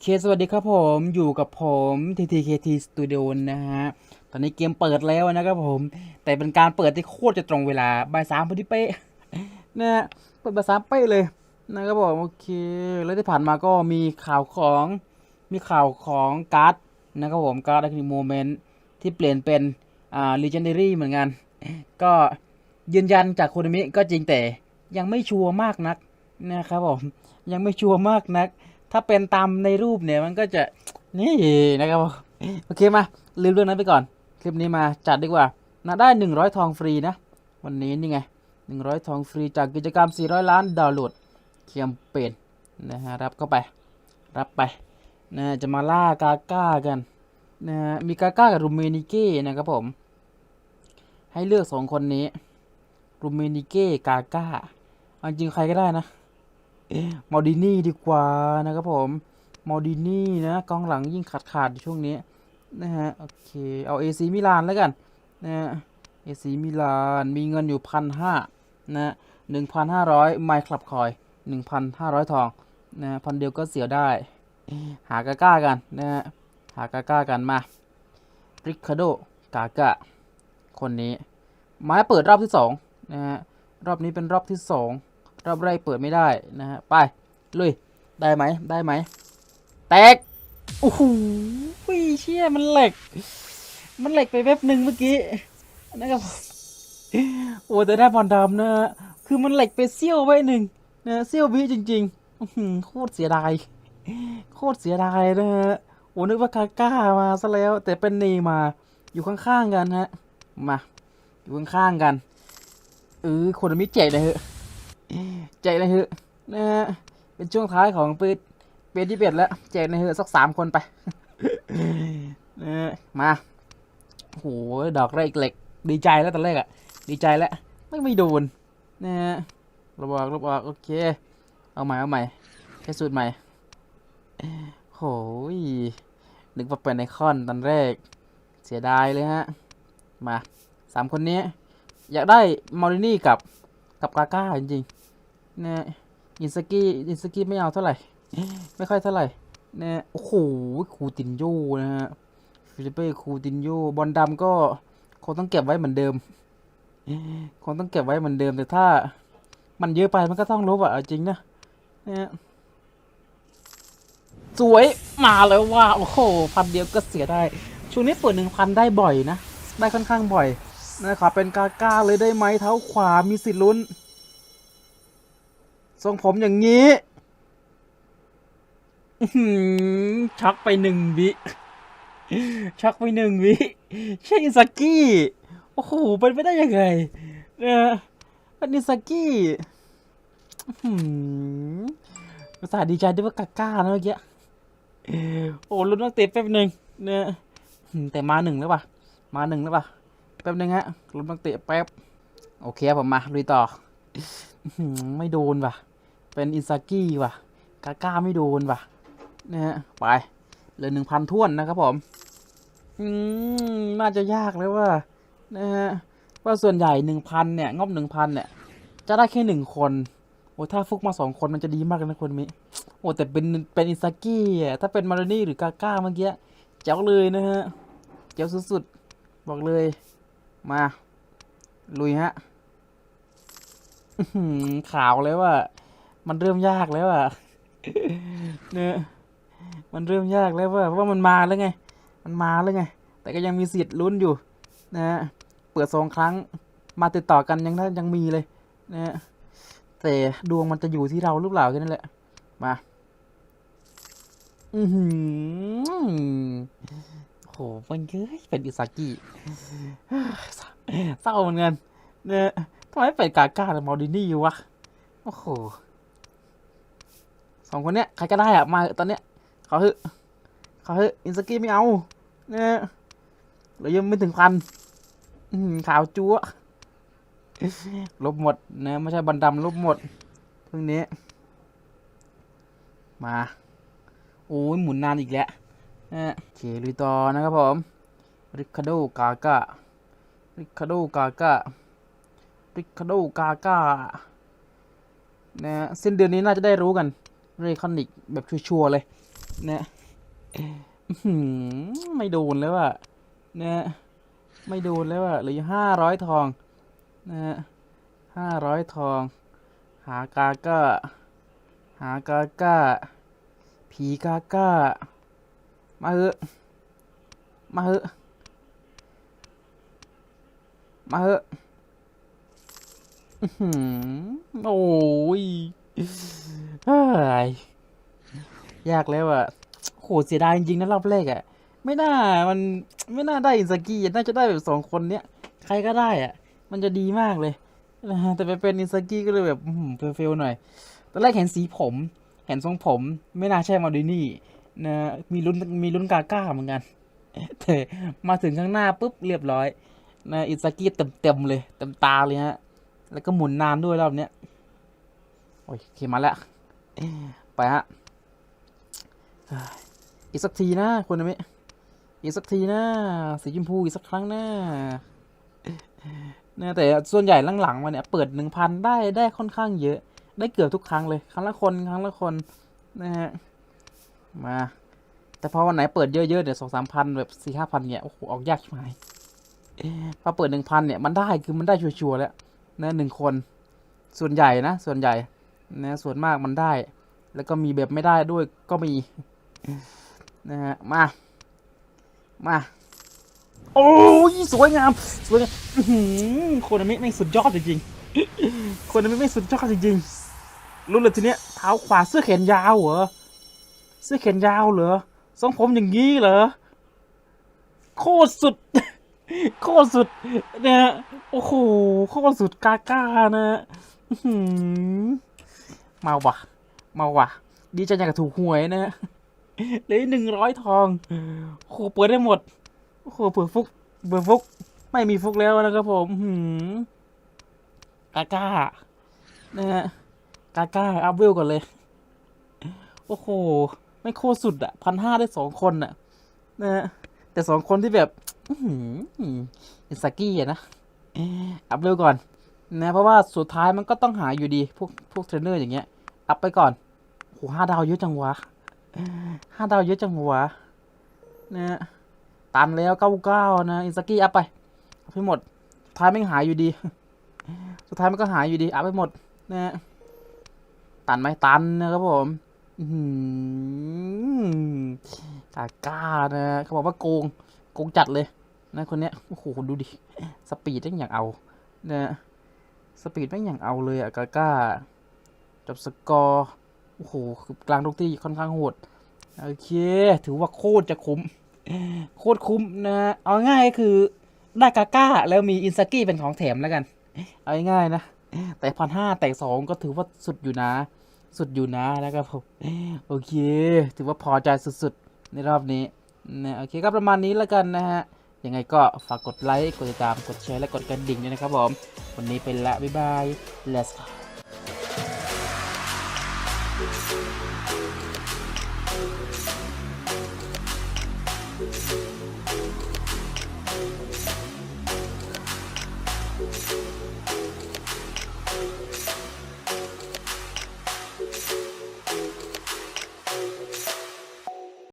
เคสวัสดีครับผมอยู่กับผม TTKT Studio นะฮะ ตอนนี้เกมเปิดแล้วนะครับผม แต่เป็นการเปิดที่โคตรจะตรงเวลาบ่ายสามพอดีเป๊ะนะฮะเปิดบ่ายสามเป๊ะเลยนะครับผมโอเค แล้วที่ผ่านมาก็มีข่าวของมีข่าวของการ์ดนะครับผมการ์ดอะคริโมเมนต์ที่เปลี่ยนเป็นอ่า Legendary เหมือนกัน ก็ยืนยันจากโคนมิก็จริงแต่ยังไม่ชัวร์มากนักนะครับผมยังไม่ชัวร์มากนัก ถ้าเป็นตามในรูปเนี่ยมันก็จะนี่นะครับโอเคมาลืมเรื่องนั้นไปก่อน คลิปนี้มาจัดดีกว่านะได้ 100 ทองฟรีนะ วันนี้นี่ไง 100 ทองฟรีจากกิจกรรม 400 ล้านดาวน์โหลดเคียมเปญนะฮะรับเข้าไป รับไปนะจะมาล่ากาก้ากันนะมีกาก้ากับรูเมนิเก้นะครับผม ให้เลือกสองคนนี้รูเมนิเก้กาก้าเอาจริงใครก็ได้นะ มอดินี่ดีกว่านะครับผม มอดินี่นะกองหลังยิ่งขาดขาดช่วงนี้นะฮะโอเคเอาเอซีมิลานแล้วกันนะฮะเอซีมิลานมีเงินอยู่พันห้านะหนึ่งพันห้าร้อยไมคลับคอยหนึ่งพันห้าร้อยทองนะพันเดียวก็เสียได้ หากาก้ากันนะฮะหากาก้ากันมาริคาโดกากะคนนี้ไม้เปิดรอบที่สองนะฮะรอบนี้เป็นรอบที่สอง รอบแรกเปิดไม่ได้นะฮะไปลุยได้ไหมได้ไหมแตกโอ้โหเชี่ยมันเหล็ก มันเหล็กไปแป๊บหนึ่งเมื่อกี้นะครับโอ้แต่ได้บอลดำนะฮะคือมันเหล็กไปเสี้ยวไปหนึ่งนะเสี้ยววิจริงๆโคตรเสียดายโคตรเสียดายนะฮะโอ้นึกว่ากาก้ามาซะแล้ว แต่เป็นเนย์มาอยู่ข้างๆกันฮะมาอยู่ข้างๆกันเออคนมิแจกเลยเหอะ แจกในอยเถอนะฮะเป็นช่วงท้ายของปีปีที่เบ็ดแล้วแจกในอยเถอสักสามคนไปนะฮะมาโอ้โหดอกแรกเหล็ก ดีใจแล้วตอนแรกอะดีใจแล้วไม่ไม่โดนนะฮะระบอกระบอกโอเค เอาใหม่เอาใหม่แค่สูตรใหม่โหยนึกว่าเป็นไอคอนตอนแรก เสียดายเลยฮะ มาสามคนนี้ อยากได้มอรินี่กับกับกาก้าจริงๆ นะอินสกี้อินสกี้ไม่เอาเท่าไหร่ ไม่ค่อยเท่าไหร่นะโอ้โหคูตินโยนะฮะฟิลิปเป้คูตินโยบอลดำก็คงต้องเก็บไว้เหมือนเดิมคงต้องเก็บไว้เหมือนเดิมแต่ถ้า มันเยอะไปมันก็ต้องลบอะจริงนะนะสวยมาแล้วว่าโอ้โหพันเดียวก็เสียได้ ช่วงนี้เปิดหนึ่งพันได้บ่อยนะ ได้ค่อนข้างบ่อยนะครับเป็นกาก้าเลยได้ไหมเท้าขวามีสิทธิ์ลุ้น ทรงผมอย่างนี้ช็อกไปหนึ่งวิช็อกไปหนึ่งวิใช่อินซากิโอ้โหเป็นไปได้ยังไงเนี่ยเป็นอินซากิอื้อหือภาษาดีใจด้วยว่ากาก้านะเมื่อกี้โอ้ลุ้นนักเตะแป๊บหนึ่งเนี่ยแต่มาหนึ่งแล้วป่ะ มาหนึ่งแล้วป่ะ แป๊บหนึงฮะลุ้นนักเตะแป๊บ โอเคผมมาลุยต่ออื้อหือไม่โดนว่ะ เป็นอินซากิว่ะ กาก้าไม่โดนว่ะนะฮะไปเหลือหนึ่งพันท่วนนะครับผม อืม น่าจะยากเลยว่านะฮะว่าส่วนใหญ่หนึ่งพันเนี่ย งบหนึ่งพันเนี่ย จะได้แค่หนึ่งคน โอ้ถ้าฟุกมาสองคนมันจะดีมากเลยนะคนนี้โอ้แต่เป็นเป็นอินซากิอะถ้าเป็นมารานี่หรือกาก้าเมื่อกี้เจ๋วเลยนะฮะเจ๋วสุดๆบอกเลย มา ลุยฮะขาวเลยว่า มันเริ่มยากแล้วอะเนี่ยมันเริ่มยากแล้วว่าว่ามันมาแล้วไง มันมาแล้วไง แต่ก็ยังมีสิทธิ์ลุ้นอยู่ นะฮะเปิดสองครั้ง มาติดต่อกันยังได้ยังมีเลย นะฮะแต่ดวงมันจะอยู่ที่เราหรือเปล่าแค่นั้นแหละ มา อือหือโหมันเย้ยเป็นอิซากิเศร้าเหมือนกันเนี่ยทำไมเป็นกาก้าและมอลดินี่วะ โอ้โห สองคนเนี้ยใครก็ได้อะมาตอนเนี้ยเขาเถอเขาเถอะอินสกี้ไม่เอาเนี่ยเรายังไม่ถึงพันอืมขาวจั๊วลบหมดนะไม่ใช่บันดำลบหมดเพิ่งนี้ มา โอ้ยหมุนนานอีกแล้วนะโอเคลุยต่อนะครับผม ริคาโดกาการิคาโดกาการิคาโดกากานะฮะสิ้นเดือนนี้น่าจะได้รู้กัน เรคอนิกแบบชัวร์เลยเนี่ยไม่โดนแล้วอะเนี่ยไม่โดนแล้วอะเหลือห้าร้อยทองนะห้าร้อยทอง หากาก้า หากาก้า ผีกาก้า มาเหอะมาเหอะมาเหอะอื้อหือโอ้ย เฮ้ยยากแล้วอะโหเสียดายจริงๆนะรอบแรกอะไม่น่ามันไม่น่าได้อินสกี้น่าจะได้แบบสองคนเนี้ยใครก็ได้อะมันจะดีมากเลยนะแต่ไปเป็นอินสกี้ก็เลยแบบเฟลๆหน่อยตอนแรกเห็นสีผมเห็นทรงผมไม่น่าใช่มาดินี่นะมีลุ้นมีลุ้นกาก้าเหมือนกันแต่มาถึงข้างหน้าปุ๊บเรียบร้อยนะอินสกี้เต็มเต็มๆเลยเต็มตาเลยฮะแล้วก็หมุนนานด้วยรอบเนี้ยโอ้ยโอเคมาแล้ว ไปฮะอีกสักทีนะคุณนะมิอีกสักทีนะสีชมพูอีกสักครั้งนะนะแต่ส่วนใหญ่หลังๆมาเนี่ยเปิดหนึ่งพันได้ได้ค่อนข้างเยอะ ได้เกือบทุกครั้งเลย ครั้งละคนครั้งละคนนะฮะมา แต่พอวันไหนเปิดเยอะๆเดี๋ยวสองสามพันแบบสี่ห้าพันเนี่ยโอ้โหออกยากชิบหายพอเปิดหนึ่งพันเนี่ยมันได้คือมันได้ชัวร์ๆแล้วนะหนึ่งคน ส่วนใหญ่นะ ส่วนใหญ่ นะส่วนมากมันได้ แล้วก็มีแบบไม่ได้ด้วยก็มีนะฮะมามาโอ้ยสวยงามสวยงามโคนนี้ไม่สุดยอดจริงๆโคนนี้ไม่สุดยอดจริงๆรู้เลยทีเนี้ยเท้าขวาเสื้อแขนยาวเหรอเสื้อแขนยาวเหรอทรงผมอย่างนี้เหรอโคตรสุด โคตรสุดนะฮะโอ้โหโคตรสุดกาก้านะฮะอื้อหือ มาว่ะมาว่ะดีใจอย่างกับถูกหวยนะฮะเลือหนึ่งร้อยทองโอ้โหเปิดได้หมดโอ้โหเปิดฟุกเปิดฟุก ไม่มีฟุกแล้วนะครับผมหือกาก้านะฮะกาก้าอัพเวลก่อนเลย โอ้โห ไม่โคตรสุดอะพันห้าได้สองคนอะนะฮะแต่สองคนที่แบบ อื้อหืออินสกี้อะนะ อัพเร็วก่อน นะเพราะว่าสุดท้ายมันก็ต้องหาอยู่ดีพวกพวกเทรนเนอร์อย่างเงี้ยอัพไปก่อนโหห้าดาวเยอะจังวะห้าดาวเยอะจังวะนะฮะตันแล้วเก้าเก้านะอินสกี้อัพไปอัพให้หมดท้ายไม่หายอยู่ดี สุดท้ายมันก็หายอยู่ดีอัพไปหมดนะฮะตันไหมตันนะครับผมอือหือกาก้านะเขาบอกว่าโกงโกงจัดเลยนะคนเนี้ยโอ้โหดูดิสปีดแม่งอยางเอานะ สปีดแม่อย่างเอาเลยอะกาก้าจับสกอร์โอ้โหกลางทุกที่ค่อนข้างโหดโอเค ถือว่าโคตรจะคุ้ม โคตรคุ้มนะเอาง่ายก็คือได้กาก้าแล้วมีอินซากิเป็นของแถมแล้วกัน เอาง่ายๆนะ แต่พันห้าแต่สองก็ถือว่าสุดอยู่นะ สุดอยู่นะนะครับผมโอเค ถือว่าพอใจสุดๆในรอบนี้นะโอเคก็ประมาณนี้แล้วกันนะฮะ ยังไงก็ฝากกดไลค์ กดติดตาม กดแชร์ และกดกระดิ่งด้วยนะครับผม วันนี้เป็นละ บ๊ายบาย let's go